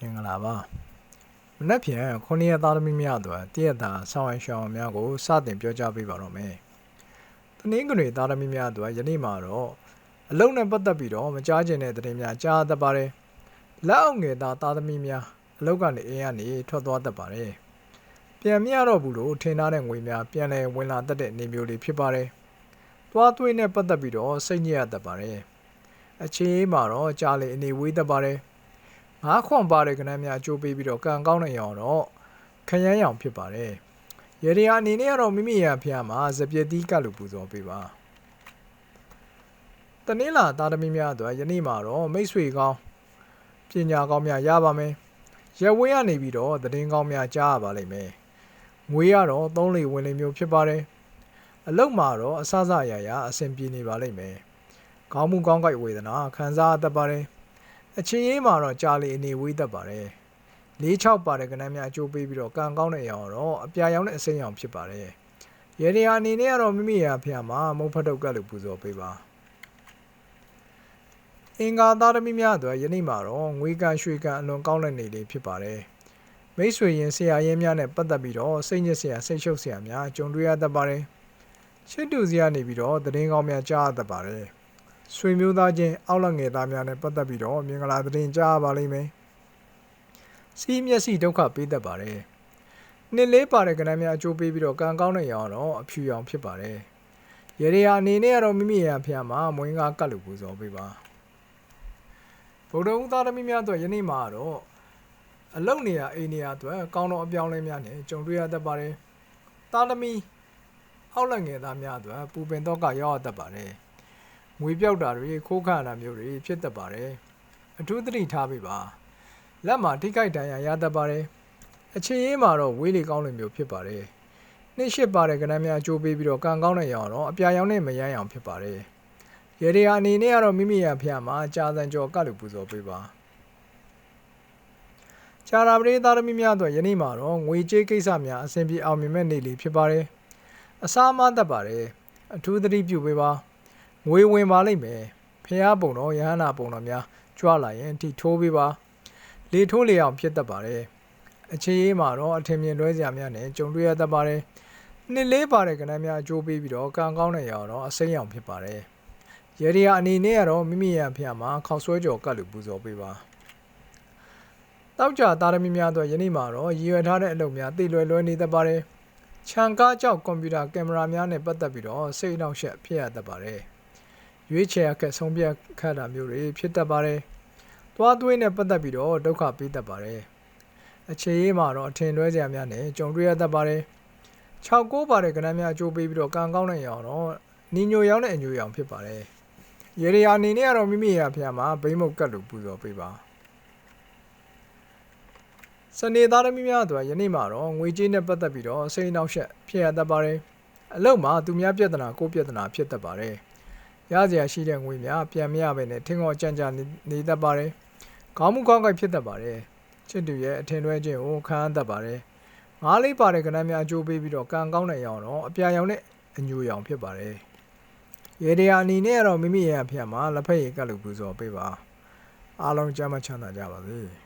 မင်္ဂလာပါမနက်ဖြန်ခုနှစ်ရက်သားသမီးများအတွက်တည့်ရတာဆောင်းရရှောင်းများကိုစတင်ပြောကြားပေးပါတော့မယ်တနင်္ဂနွေသားသမီးများအတွက်ယနေ့မှာတော့အလုံးနဲ့ပတ်သက်ပြီးတော့မကြားကျင်တဲ့သတင်းများကြားတတ်ပါတယ်လက်အောက်ငယ်သားသားသမီးများအလုတ်ကနေအိမ်ကနေထွက်သွားတတ်ပါတယ်ပြန်မရတော့ဘူးလို့ထင်ထားတဲ့ငွေများပြန်လည်ဝင်လာတတ်တဲ့နေမျိုးတွေဖြစ်ပါတယ်သွားသွေးနဲ့ပတ်သက်ပြီးတော့စိတ်ညစ်ရတတ်ပါတယ်အချင်းအေးမှာတော့ကြားလေအနေဝေးတတ်ပါတယ် ငါးခွန်ပါတဲ့ကဏ္ဍများအကျိုးပေးပြီးတော့ကံကောင်းတဲ့ရောင်တော့ခရမ်းရောင်ဖြစ်ပါတယ်။ရေဒီယာအနေနဲ့ကတော့မိမိရာဖျားမှာစပြည့်တီးကလို့ပူဇော်ပေးပါ။တနင်္လာသားသမီးများအတွက်ယနေ့မှာတော့မိတ်ဆွေကောင်းပညာကောင်းများရပါမယ်။ရက်ဝင်းကနေပြီးတော့သတင်းကောင်းများကြားရပါလိမ့်မယ်။ငွေကတော့သုံးလေဝင်လေမျိုးဖြစ်ပါတယ်။အလုတ်မှာတော့အဆအဆအရာရာအဆင်ပြေနေပါလိမ့်မယ်။ကောင်းမှုကောင်းကိုက်ဝေဒနာခံစားတတ်ပါတယ်။ အချင်းရေးမှာတော့ကြာလီအနေဝေးတတ်ပါတယ်၄6ပါတဲ့ကဏ္ဍများအကျိုးပေးပြီးတော့ကံကောင်းတဲ့အရောင်တော့အပြာရောင်နဲ့အစိမ်းရောင်ဖြစ်ပါတယ်ရေဒီယာအနေနဲ့ကတော့မိမိရာဖျားမှာမုတ်ဖတ်တုတ်ကတ်လို့ပူဇော်ပေးပါအင်္ဂါသားသမီးများအတွက်ယနေ့မှာတော့ငွေကန်ရွှေကန်အလွန်ကောင်းတဲ့နေလေးဖြစ်ပါတယ်မိတ်ဆွေရင်ဆရာရင်းများနဲ့ပတ်သက်ပြီးတော့စိတ်ညစ်စရာစိတ်ရှုပ်စရာများကြုံတွေ့ရတတ်ပါတယ်ချစ်တူစရာနေပြီးတော့သတင်းကောင်းများကြားရတတ်ပါတယ် ဆွေမျိုးသားချင်းအောက်လက်ငယ်သားများနဲ့ပတ်သက်ပြီးတော့မင်္ဂလာသတင်းကြားပါလိမ့်မယ်။စီးမျက်စိဒုက္ခပေးတတ်ပါတယ်။နှစ်လေးပါတဲ့ကဏ္ဍများအကျိုးပေးပြီးတော့ကံကောင်းတဲ့ရောင်တော့အဖြူရောင်ဖြစ်ပါတယ်။ရေရီယာအနေနဲ့ကတော့မိမိရာဖျားမှာမွေးငါကတ်လို့ပူဇော်ပေးပါ။ဗုဒ္ဓဦးသားသမီးများအတွက်ယနေ့မှာတော့အလုတ်နေရာအိမ်နေရာအတွက်ကောင်းတော်အပြောင်းလဲများနဲ့ကြုံတွေ့ရတတ်ပါတယ်။သားသမီးအောက်လက်ငယ်သားများအတွက်ပူပင်တော့ကရောက်ရတတ်ပါတယ်။ ငွေပြောက်တာတွေခိုးခါတာမျိုးတွေဖြစ်တတ်ပါတယ်အထူးသတိထားပေးပါလက်မှာထိခိုက်ဒဏ်ရာရတတ်ပါတယ်အချင်းရေးမှာတော့ဝေးလေကောင်းလေမျိုးဖြစ်ပါတယ်နှိရှိပါတဲ့ကဏ္ဍများအကျိုးပေးပြီးတော့ကံကောင်းတဲ့ရောင်တော့အပြာရောင်နဲ့မရမ်းရောင်ဖြစ်ပါတယ်ရေဒီယာအနေနဲ့ကတော့မိမိရဖျားမှာကြာစံကြော်ကတ်လို့ပူဇော်ပေးပါချာရာပရိသသမီများတို့ယနေ့မှာတော့ငွေကြေးကိစ္စများအဆင်ပြေအောင်မြင်မဲ့နေ့လေးဖြစ်ပါတယ်အစားမတတ်ပါတယ်အထူးသတိပြုပေးပါ ငွေဝင်ပါလိမ့်မယ်ဖះပုံတော်ရဟန္တာပုံတော်များကြွလာရင်အထိထိုးပေးပါလေထိုးလေအောင်ဖြစ်တတ်ပါတယ်အခြေရေးမှာတော့အထင်မြင်လွဲစရာများနဲ့ကြုံတွေ့ရတတ်ပါတယ်နှစ်လေးပါတဲ့ကဏ္ဍများအကျိုးပေးပြီးတော့ကံကောင်းတဲ့ရောင်တော့အစိမ်းရောင်ဖြစ်ပါတယ်ရေဒီယာအနေနဲ့ကတော့မိမိရဖះမှာခောက်ဆွဲကြော်ကတ်လို့ပူဇော်ပေးပါတောက်ကြသားသမီးများတော့ယနေ့မှာတော့ရည်ရွယ်ထားတဲ့အလုပ်များသိလွယ်လွယ်နေတတ်ပါတယ်ခြံကားကြောက်ကွန်ပျူတာကင်မရာများနဲ့ပတ်သက်ပြီးတော့စိတ်အနှောက်အယှက်ဖြစ်ရတတ်ပါတယ် ရွေးချယ်အခက်ဆုံးဖြတ်ခတ်တာမျိုးတွေဖြစ်တတ်ပါတယ်။သွားသွေးနဲ့ပတ်သက်ပြီးတော့ဒုက္ခပေးတတ်ပါတယ်။အခြေရေးမှာတော့အထင်လွဲစရာများနဲ့ကြုံတွေ့ရတတ်ပါတယ်။6ကိုးပါတဲ့ကဏ္ဍများအကျိုးပေးပြီးတော့ကံကောင်းတဲ့ရောင်တော့နီညိုရောင်နဲ့အညိုရောင်ဖြစ်ပါတယ်။ရေရီယာအနေနဲ့ကတော့မိမိရာဖျားမှာဘိမုတ်ကတ်လို့ပူဇော်ပေးပါ။စနေသားသမီးများတို့ယနေ့မှာတော့ငွေကြေးနဲ့ပတ်သက်ပြီးတော့စိတ်နှောက်ယှက်ဖြစ်ရတတ်ပါတယ်။အလုံးမှာသူများပြဿနာကိုယ်ပြဿနာဖြစ်တတ်ပါတယ်။ ရစရာရှိတဲ့ငွေများပြန်မရဘဲနဲ့ထင်းခေါ်ကြံ့ကြံ့နေနေတတ်ပါတယ်။ခေါင်းမှုကောင်းကိုက်ဖြစ်တတ်ပါတယ်။ချစ်သူရဲ့အထင်လွဲခြင်းကိုခံရတတ်ပါတယ်။ငားလေးပါတဲ့ကဏ္ဍများအကျိုးပေးပြီးတော့ကံကောင်းတဲ့ရောင်တော့အပြာရောင်နဲ့အညိုရောင်ဖြစ်ပါတယ်။ရေဒီယာအနေနဲ့ကတော့မိမိရဲ့အဖေမှာလက်ဖက်ရည်ကတ်လို့ပူဇော်ပေးပါ။အားလုံးကျမ်းမချမ်းသာကြပါစေ။